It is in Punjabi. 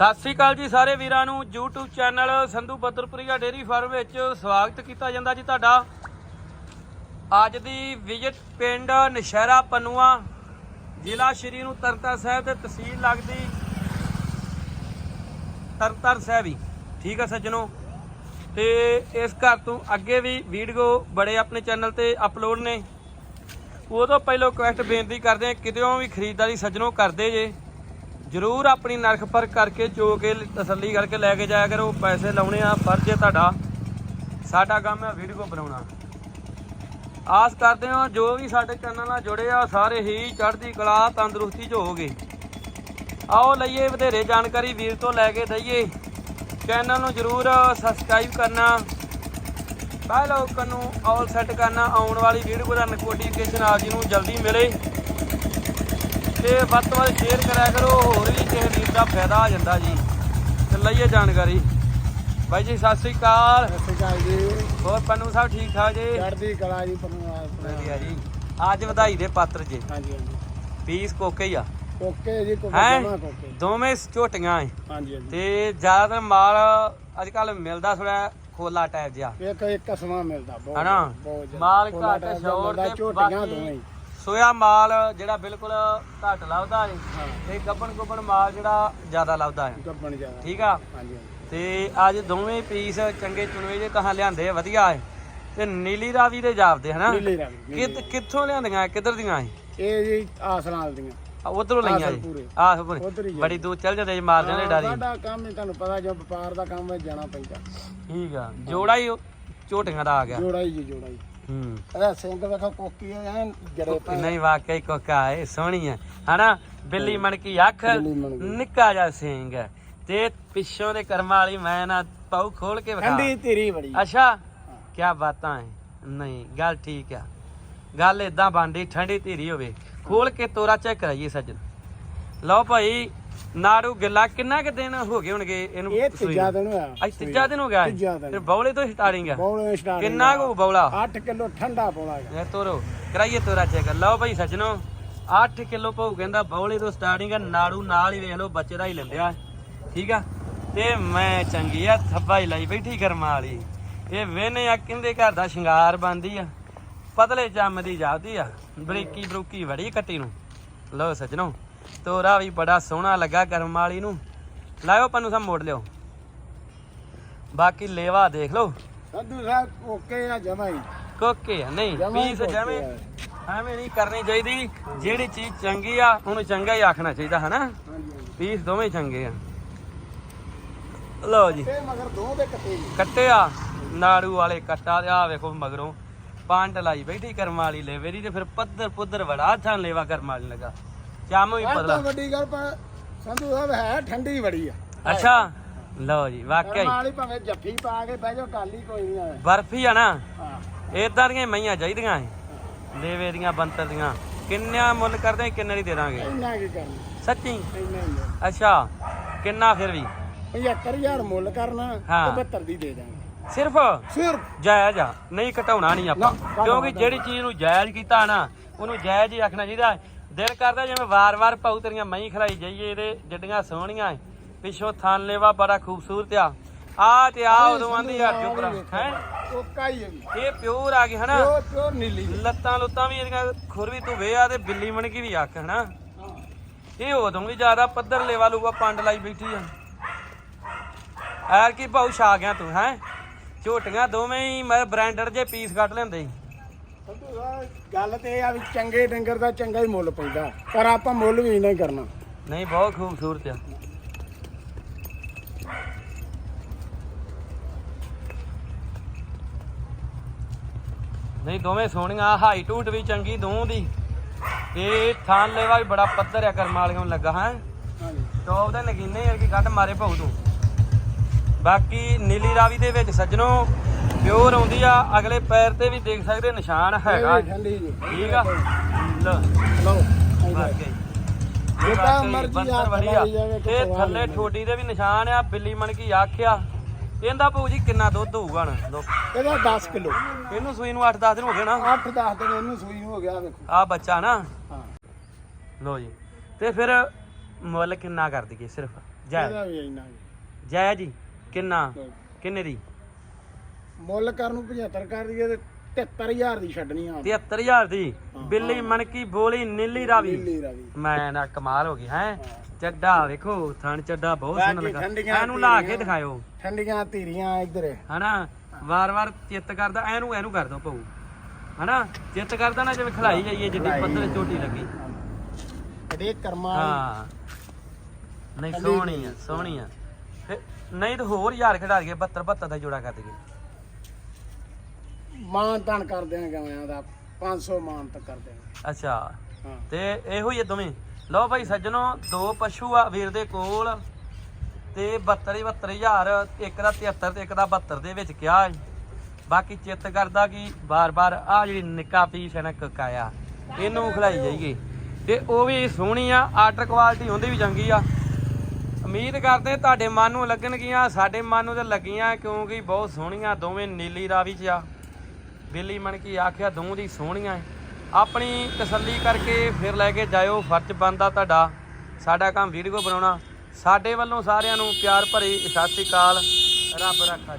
ਸਤਿ ਸ੍ਰੀ ਅਕਾਲ ਜੀ ਸਾਰੇ ਵੀਰਾਂ ਨੂੰ। YouTube channel Sandhu Badarpuria dairy farm ਵਿੱਚ ਸਵਾਗਤ ਕੀਤਾ ਜਾਂਦਾ ਜੀ ਤੁਹਾਡਾ। ਅੱਜ ਦੀ ਵਿਜ਼ਿਟ ਪਿੰਡ ਨਸ਼ਹਿਰਾ ਪਨੂਆ, ਜ਼ਿਲ੍ਹਾ ਸ਼੍ਰੀ ਨੂੰ ਤਰਨਤਾਰਨ ਸਾਹਿਬ ਤੇ ਤਹਿਸੀਲ ਲੱਗਦੀ ਤਰਨਤਾਰਨ ਸਾਹਿਬ ਹੀ। ਠੀਕ ਆ ਸੱਜਣੋ। ਤੇ ਇਸ ਘਰ ਤੋਂ ਅੱਗੇ ਵੀ ਵੀਡੀਓ ਬੜੇ ਆਪਣੇ ਚੈਨਲ ਤੇ ਅਪਲੋਡ ਨੇ। ਉਦੋਂ ਪਹਿਲਾਂ ਰਿਕੁਐਸਟ ਬੇਨਤੀ ਕਰਦੇ ਆ ਕਿਤੇੋਂ ਵੀ ਖਰੀਦਦਾਰੀ ਸੱਜਣੋ ਕਰਦੇ ਜੇ। ਜਰੂਰ ਆਪਣੀ ਨਰਖ ਪਰਖ ਕਰਕੇ ਚੋ ਕੇ ਤਸੱਲੀ ਕਰਕੇ ਲੈ ਕੇ ਜਾਇਆ ਕਰੋ। ਪੈਸੇ ਲਾਉਣੇ ਆ, ਫਰਜ਼ ਹੈ ਤੁਹਾਡਾ। ਸਾਡਾ ਕੰਮ ਹੈ ਵੀਡੀਓ ਬਣਾਉਣਾ। ਆਸ ਕਰਦੇ ਹਾਂ ਜੋ ਵੀ ਸਾਡੇ ਚੈਨਲ ਨਾਲ ਜੁੜੇ ਆ, ਸਾਰੇ ਹੀ ਚੜ੍ਹਦੀ ਕਲਾ, ਤੰਦਰੁਸਤੀ ਚ ਹੋਗੇ ਆਓ ਲਈਏ ਵਧੇਰੇ ਜਾਣਕਾਰੀ, ਵੀਰ ਤੋਂ ਲੈ ਕੇ ਦਈਏ। ਚੈਨਲ ਨੂੰ ਜਰੂਰ ਸਬਸਕ੍ਰਾਈਬ ਕਰਨਾ। ਬੈਲ ਆਈਕਨ ਨੂੰ, ਆਲ ਸੈੱਟ ਕਰਨਾ। ਆਉਣ ਵਾਲੀ ਵੀਡੀਓ ਦਾ ਨੋਟੀਫਿਕੇਸ਼ਨ ਆਪ ਜੀ ਨੂੰ ਜਲਦੀ ਮਿਲੇ। ਤੇ ਵੱਧ ਤੋਂ ਵੱਧ ਸ਼ੇਅਰ ਕਰਿਆ ਕਰੋ। ਦਾ ਫਾਇਦਾ ਆ ਜਾਂਦਾ ਜੀ। ਤੇ ਲਈਏ ਜਾਣਕਾਰੀ। ਬਾਈ ਜੀ ਸਤਿ ਸ੍ਰੀ ਅਕਾਲ। ਸਤਿ ਸ਼੍ਰੀ ਅਕਾਲ ਜੀ। ਹੋਰ ਪੰਨੂ ਸਾਹਿਬ ਠੀਕ ਠਾਕ ਜੀ? ਚੜ੍ਹਦੀ ਕਲਾ ਜੀ ਵਧੀਆ ਜੀ। ਅੱਜ ਵਧਾਈ ਦੇ ਪਾਤਰ ਜੀ। ਹਾਂਜੀ ਹਾਂਜੀ। ਪੀਸ ਕੋਕੇ ਹੀ ਆ। ਓਕੇ ਜੀ ਕੋਈ ਹੈ? ਜਮਾ ਦੋਵੇਂ ਝੋਟੀਆਂ ਏ ਹਾਂਜੀ ਹਾਂਜੀ। ਤੇ ਜ਼ਿਆਦਾਤਰ ਮਾਲ ਅੱਜ ਕੱਲ ਮਿਲਦਾ ਥੋੜਾ ਖੋਲਾ ਟਾਈਪ ਜਿਹਾ। ਇੱਕ ਇੱਕ ਕਸਮਾ ਮਿਲਦਾ ਬਹੁਤ ਹਨਾ? ਬਹੁਤ ਜ਼ਿਆਦਾ। ਮਾਲ ਖੋਲਾ ਘੱਟ ਦਾ ਸ਼ੋਰ ਮਿਲਦਾ, ਤੇ ਝੋਟੀਆਂ ਦੋਵੇਂ ਹੀ। ਸੋਇਆ ਮਾਲ ਜਿਹੜਾ ਬਿਲਕੁਲ ਘੱਟ ਲੱਭਦਾ ਹਾਂ ਤੇ ਗੱਬਣ ਗੁੱਬਣ ਮਾਲ ਜਿਹੜਾ ਜ਼ਿਆਦਾ ਲੱਭਦਾ ਏ ਗੱਬਣ ਜ਼ਿਆਦਾ। ਠੀਕ ਆ? ਹਾਂਜੀ ਤੇ ਅੱਜ ਦੋਵੇਂ ਪੀਸ ਚੰਗੇ ਚੁਣਵੇਂ ਜੇ ਕਹਾਂ ਲਿਆਂਦੇ ਆ, ਵਧੀਆ ਏ ਤੇ ਨੀਲੀ ਰਾਵੀ ਦੇ ਜਾਪਦੇ ਹਨਾ ਨੀਲੇ ਕਿੱਥੋਂ ਲਿਆਂਦੀਆਂ ਕਿੱਧਰ ਦੀਆਂ। ਇਹ? ਜੀ ਆਸਨਾਲ ਦੀਆਂ। ਉਧਰੋਂ ਲਈਆਂ ਜੀ। ਆਹ ਹੀ ਬੜੀ ਦੂਰ ਚੱਲ ਜਾਂਦੇ ਜੀ ਮਾਰਦੇ ਨੇ ਡਾਰੀ। ਸਾਡਾ ਕੰਮ ਹੀ ਤੁਹਾਨੂੰ ਪਤਾ ਜੋ ਵਪਾਰ ਦਾ ਕੰਮ ਹੈ ਜਾਣਾ ਪੈਂਦਾ। ਠੀਕ ਆ। ਜੋੜਾ ਹੀ ਝੋਟੀਆਂ ਦਾ ਆ ਗਿਆ। ਜੋੜਾ ਹੀ ਜੀ ਜੋੜਾ ਹੀ। ਹੂੰ ਇਹਦਾ ਸਿੰਘ ਵੇਖੋ ਕੋਕੀ ਐ ਜੜੇ ਪਏ ਨਹੀਂ ਵਾਕਈ ਕੋਕਾ ਏ ਸੋਹਣੀ ਹੈ। ਹਨਾ? ਬਿੱਲੀ ਮਣਕੀ ਅੱਖ ਬਿੱਲੀ ਮਣਕੀ। ਨਿੱਕਾ ਜਿਹਾ ਸਿੰਘ ਹੈ। ਤੇ ਪਿੱਛੋਂ ਦੇ ਕਰਮਾਂ ਵਾਲੀ ਮੈਂ ਨਾ ਪਾਉ ਖੋਲ ਕੇ ਵਿਖਾ। ਠੰਡੀ ਧੀਰੀ ਬੜੀ। ਅੱਛਾ? ਕੀ ਬਾਤਾਂ ਹੈ ਨਹੀਂ ਗੱਲ ਠੀਕ ਆ। ਗੱਲ ਇਦਾਂ ਬਣਦੀ ਠੰਡੀ ਧੀਰੀ ਹੋਵੇ। ਖੋਲ ਕੇ ਤੋਰਾ ਚੈੱਕ ਕਰਾਈਏ ਸੱਜਣ। ਲਓ ਭਾਈ ਨਾੜੂ ਗਿੱਲਾ ਕਿੰਨਾ ਕੁ ਦਿਨ ਹੋ ਗਏ ਹੋਣਗੇ ਇਹਨੂੰ ਇਹ ਸੂਈ ਤੀਜਾ ਨੂੰ? ਦਿਨ ਹੋਇਆ। ਅੱਜ ਤੀਜਾ ਦਿਨ ਹੋ ਗਿਆ? ਤੀਜਾ ਦਿਨ। ਫਿਰ ਬੌਲੇ ਤੋਂ ਸਟਾਰਟਿੰਗ ਆ। ਬੌਲੇ ਸਟਾਰਟ ਕਿੰਨਾ ਕੁ ਬੌਲਾ? 8 ਕਿਲੋ ਠੰਡਾ ਪੋਲਾ ਹੈਗਾ। ਇਹ ਤੋਰੋ ਕਰਾਈਏ ਤੋਰਾ ਚੈੱਕ। ਲਓ ਭਾਈ ਸੱਜਣੋ 8 ਕਿਲੋ ਭਾਉ ਕਹਿੰਦਾ ਬੌਲੇ ਤੋਂ ਸਟਾਰਟਿੰਗ ਆ ਨਾੜੂ ਨਾਲ ਹੀ ਵੇਖ ਲਓ ਬੱਚੇ ਦਾ ਹੀ ਲੈਂਦਿਆ। ਠੀਕ ਆ? ਤੇ ਮੈਂ ਚੰਗੀ ਆ ਥੱਬਾ ਹੀ ਲਾਈ ਬੈਠੀ ਕਰਮਾਂ ਵਾਲੀ ਇਹ ਵੇਨੇ ਆ ਕਿੰਦੇ ਘਰ ਦਾ ਸ਼ਿੰਗਾਰ ਬੰਦੀ ਆ। ਪਤਲੇ ਚੰਮ ਦੀ ਜਾਂਦੀ ਆ। ਬਰੀਕੀ ਬਰੂਕੀ ਵੜੀ ਕੱਟੀ ਨੂੰ। ਲਓ ਸੱਜਣੋ ਤੋਰਾ ਵੀ ਬੜਾ ਸੋਹਣਾ ਲੱਗਾ ਕਰਮ ਵਾਲੀ ਨੂੰ। ਲਾਇਓ ਪੰਨੂ ਸਾਹਿਬ ਮੋੜ ਲਿਓ। ਬਾਕੀ ਲੇਵਾ ਦੇਖ ਲਓ। ਸੰਧੂ ਸਾਹਿਬ ਓਕੇ ਆ ਜਮਾ ਹੀ। ਕੋਕੇ ਆ ਨਹੀਂ ਜਮਾਂ ਹੀ ਪੀਸ ਕੋਕੇ ਜਵੇਂ। ਐਵੇਂ ਨਹੀਂ ਕਰਨੀ ਚਾਹੀਦੀ। ਜਿਹੜੀ ਚੀਜ਼ ਚੰਗੀ ਆ ਉਹਨੂੰ ਚੰਗਾ ਹੀ ਆਖਣਾ ਚਾਹੀਦਾ ਹਨਾ? ਹਾਂਜੀ। ਹਾਂਜੀ ਪੀਸ ਦੋਵੇਂ ਹੀ ਚੰਗੇ ਆ। ਲਓ ਜੀ। ਤੇ ਮਗਰ ਦੋ ਦੇ ਕੱਟੇ ਜੀ। ਕੱਟੇ ਆ। ਨਾੜੂ ਵਾਲੇ ਕੱਟਾ ਆ ਵੇਖੋ ਮਗਰੋਂ। ਪੰਡ ਲਾਈ ਬੈਠੀ ਕਰਮ ਵਾਲੀ ਲੇਵੇ ਦੀ ਤੇ ਫਿਰ ਪੱਧਰ ਪੁੱਧਰ ਵੜਾ ਥਾਂ ਲੇਵਾ ਕਰਮ ਵਾਲੀ ਲੱਗਾ। ਚਾਮ ਵੀ ਆਹ ਤਾਂ ਪਤਲਾ ਵੱਡੀ ਗੱਲ ਪਰ ਸੰਧੂ ਸਾਹਿਬ ਹੈ ਠੰਡੀ ਬੜੀ ਆ। ਅੱਛਾ। ਲਓ ਜੀ ਵਾਕਿਆ ਹੀ। ਵਾਲੀ ਭਾਵੇਂ ਜੱਫੀ ਪਾ ਕੇ ਬਹਿ ਜਾਓ ਕਾਲੀ ਕੋਈ ਨਹੀਂ ਆਵੇ ਬਰਫੀ ਆ ਨਾ। ਹਾਂ। ਇਦਾਂ ਦੀਆਂ ਮਈਆਂ ਚਾਹੀਦੀਆਂ ਏ ਲੇਵੇ ਦੀਆਂ ਬੰਤਰ ਦੀਆਂ। ਕਿੰਨਾ ਮੁੱਲ ਕਰਦੇ ਆ, ਕਿੰਨੇ ਦੀ ਦੇ ਦਾਂਗੇ। ਇੰਨਾ ਕੀ ਕਰਨਾ? ਸੱਚੀ? ਇੰਨਾ ਹੀ ਆ। ਅੱਛਾ। ਕਿੰਨਾ ਫਿਰ ਵੀ? 75000 ਮੁੱਲ ਕਰਨਾ ਹਾਂ। ਤੇ 72 ਦੀ ਦੇ ਦਾਂਗੇ। ਸਿਰਫ? ਸਿਰਫ। ਜਾਇਜ਼ ਆ। ਨਹੀਂ ਘਟਾਉਣਾ ਨਹੀਂ ਆਪਾਂ। ਨਾ, ਘਟਾਉਣਾ ਕਿਉਂਕਿ ਜਿਹੜੀ ਚੀਜ਼ ਨੂੰ ਜਾਇਜ਼ ਕੀਤਾ ਨਾ ਉਹਨੂੰ ਜਾਇਜ਼ ਹੀ ਆਖਣਾ ਚਾਹੀਦਾ। ਦਿਲ ਕਰਦਾ ਜਿਵੇਂ ਵਾਰ-ਵਾਰ ਪਾਉ ਤੇਰੀਆਂ ਮਹੀਂ ਖਲਾਈ ਜਾਈਏ ਇਹਦੇ ਜੱਡੀਆਂ ਸੋਹਣੀਆਂ। ਪਿੱਛੋਂ ਥਾਨ ਲੇਵਾ ਬੜਾ ਖੂਬਸੂਰਤ ਆ। ਆ ਤੇ ਆ ਉਦੋਂ ਆਂਦੀ ਆ ਚੁਪਰਾ ਹੈ? ਓਕਾ ਹੀ ਹੈ ਜੀ ਇਹ ਪਿਓਰ ਆ ਗਈ ਹਨਾ? ਪਿਓਰ ਨੀਲੀ ਲੱਤਾਂ ਲੁੱਤਾਂ ਵੀ ਇਹਦੀਆਂ ਖੁਰ ਵੀ ਧੁਵੇ ਆ ਤੇ ਬਿੱਲੀ ਮਣਕੀ ਵੀ ਅੱਖ ਹਨਾ? ਇਹ ਉਦੋਂ ਵੀ ਜ਼ਿਆਦਾ ਪੱਧਰ ਲੇਵਾ ਲੂਗਾ ਪੰਡ ਲਾਈ ਬੈਠੀ ਆ। ਐਰ ਕੀ ਭਾਉ ਛਾ ਗਿਆ ਤੂੰ ਹੈ? ਝੋਟੀਆਂ ਦੋਵੇਂ ਹੀ ਮੈਂ ਬ੍ਰਾਂਡਡ ਜੇ ਪੀਸ ਕੱਟ ਲੈਂਦੇ ਸੰਧੂ ਸਾਹਿਬ ਗੱਲ ਤੇ ਇਹ ਆ ਵੀ ਚੰਗੇ ਡੰਗਰ ਦਾ ਚੰਗਾ ਹੀ ਮੁੱਲ ਪੈਂਦਾ ਪਰ ਆਪਾਂ ਮੁੱਲ ਵੀ ਨਹੀਂ ਕਰਨਾ। ਨਹੀਂ ਬਹੁਤ ਖੂਬਸੂਰਤ ਆ। ਨਹੀਂ ਦੋਵੇਂ ਸੋਹਣੀਆਂ ਹਾਈਟ ਹੂਟ ਵੀ ਚੰਗੀ ਦੋਵਾਂ ਦੀ। ਤੇ ਥਾਂ ਲੈਵਾ ਵੀ ਬੜਾ ਪੱਧਰ ਆ ਕਰਮ ਵਾਲਿਆਂ ਨੂੰ ਲੱਗਾ ਹੈ? ਟੌਪ ਦੇ ਨਗੀਨੇ ਯਾਰ ਕੀ ਕੱਢ ਮਾਰੇ ਭਾਉ ਤੂੰ। ਬਾਕੀ ਨੀਲੀ ਰਾਵੀ ਦੇ ਵਿੱਚ ਸੱਜਣੋ ਪਿਓਰ ਆਉਂਦੀ ਆ ਅਗਲੇ ਪੈਰ ਤੇ ਵੀ ਦੇਖ ਸਕਦੇ ਨਿਸ਼ਾਨ ਹੈਗਾ। ਠੰਡੀ ਜੀ। ਠੀਕ ਆ? ਲੈ ਲਓ। ਵਾਕਈ ਜਿੱਦਾਂ ਮਰਜ਼ੀ ਵਧੀਆ। ਕੋਈ ਤੇ ਥੱਲੇ। ਠੋਡੀ ਦੇ ਵੀ ਨਿਸ਼ਾਨ ਆ ਬਿੱਲੀ ਮਣ ਕੀ ਆਖਿਆ। ਇਹਦਾ ਭਾਊ ਜੀ ਕਿੰਨਾ ਦੁੱਧ ਹੋਊਗਾ ਨਾ ਲੋ ਇਹਦਾ 10 ਕਿਲੋ। ਇਹਨੂੰ ਸੂਈ ਨੂੰ 8-10 ਦਿਨ ਹੋ ਗਏ ਨਾ। 8 10 ਦਿਨ ਇਹਨੂੰ ਸੂਈ ਹੋ ਗਿਆ ਵੇਖੋ ਆ ਬੱਚਾ ਨਾ। ਹਾਂ। ਲੋ ਜੀ। ਤੇ ਫਿਰ ਮੁੱਲ ਕਿੰਨਾ ਕਰ ਦਈਏ ਸਿਰਫ? ਜੈ। ਇਹਦਾ ਵੀ ਇੰਨਾ ਹੀ। ਜੈ ਜੀ ਕਿੰਨਾ? ਕਿੰਨੇ ਦੀ? ਮੁੱਲ ਕਰਨ ਨੂੰ 75 ਕਰ ਦਈਏ ਤੇ 73000 ਦੀ ਛੱਡਣੀ ਆ। 73000 ਦੀ। ਬਿੱਲੀ ਮਣਕੀ ਬੋਲੀ ਨੀਲੀ ਰਾਵੀ। ਨੀਲੀ ਰਾਵੀ। ਮੈਂ ਨਾ ਕਮਾਲ ਹੋ ਗਈ ਹੈ? ਚੱਡਾ ਵੇਖੋ ਥਣ ਚੱਡਾ ਬਹੁਤ ਸੋਹਣਾ ਬਾਕੀ ਲੱਗਾ। ਠੰਡੀਆਂ ਇਹਨੂੰ ਲਾ ਕੇ। ਦਿਖਾਇਓ। ਠੰਡੀਆਂ ਧੀਰੀਆਂ ਇੱਧਰ। ਹਨਾ? ਵਾਰ-ਵਾਰ ਚਿੱਤ ਕਰਦਾ ਇਹਨੂੰ ਇਹਨੂੰ ਕਰ ਦੋ ਪਊ ਹਨਾ? ਚਿੱਤ ਕਰਦਾ ਨਾ ਜਿਵੇਂ ਖਲਾਈ ਜਾਈਏ ਜਿੱਡੀ ਖਿਲਾਈ। ਪੱਧਰ ਲੱਗੀ। ਅੜੇ ਕਰਮਾ। ਹਾਂ। ਨਹੀਂ ਸੋਹਣੀ ਆ। ਸੋਹਣੀ ਆ। ਫਿਰ ਨਹੀਂ ਤਾਂ ਹੋਰ ਯਾਰ ਖਿਡਾ ਦਈਏ 72 72 ਦਾ ਜੋੜਾ ਕਰ ਦਈਏ ਮਾਨ ਤਾਨ ਕਰ ਦਿਆਂਗੇ ਗਾਵਾਂ ਦਾ 500 ਮਾਨ ਤੱਕ ਕਰ ਦਿਆਂਗੇ। ਅੱਛਾ। ਹਾਂ। ਤੇ ਇਹੋ ਹੀ ਆ ਦੋਵੇਂ। ਲਓ ਭਾਈ ਸੱਜਣੋ ਦੋ ਪਸ਼ੂ ਆ ਵੀਰ ਦੇ ਕੋਲ। ਤੇ 72 72000 ਇੱਕ ਦਾ 73 ਤੇ ਇੱਕ ਦਾ 72 ਦੇ ਵਿੱਚ ਕਿਹਾ ਹੈ ਬਾਕੀ ਚਿੱਤ ਕਰਦਾ ਕਿ ਬਾਰ-ਬਾਰ ਆ ਜਿਹੜੀ ਨਿੱਕਾ ਪੀਸ ਹੈ ਨਾ ਕਕਾਇਆ ਇਹਨੂੰ ਖਿਲਾਈ ਜਾਈਏ। ਤੇ ਉਹ ਵੀ ਸੋਹਣੀ ਆ ਆਰਡਰ ਕੁਆਲਿਟੀ ਉਹਦੀ ਵੀ ਚੰਗੀ ਆ। ਉਮੀਦ ਕਰਦੇ ਤੁਹਾਡੇ ਮਨ ਨੂੰ ਲੱਗਣਗੀਆਂ ਸਾਡੇ ਮਨ ਨੂੰ ਤੇ ਲੱਗੀਆਂ ਕਿਉਂਕਿ ਬਹੁਤ ਸੋਹਣੀਆਂ ਦੋਵੇਂ ਨੀਲੀ ਰਾਵੀ ਚ ਆ। ਬਿੱਲੀ ਮਣ ਕੀ ਆਖਿਆ ਦੋਵਾਂ ਦੀ ਸੋਹਣੀਆਂ ਹੈ ਆਪਣੀ ਤਸੱਲੀ ਕਰਕੇ ਫਿਰ ਲੈ ਕੇ ਜਾਇਓ, ਫਰਜ਼ ਬਣਦਾ ਤੁਹਾਡਾ। ਸਾਡਾ ਕੰਮ ਵੀਡੀਓ ਬਣਾਉਣਾ। ਸਾਡੇ ਵੱਲੋਂ ਸਾਰਿਆਂ ਨੂੰ ਪਿਆਰ ਭਰੀ ਸਤਿ ਸ੍ਰੀ ਅਕਾਲ। ਰੱਬ ਰੱਖਾ ਜੀ।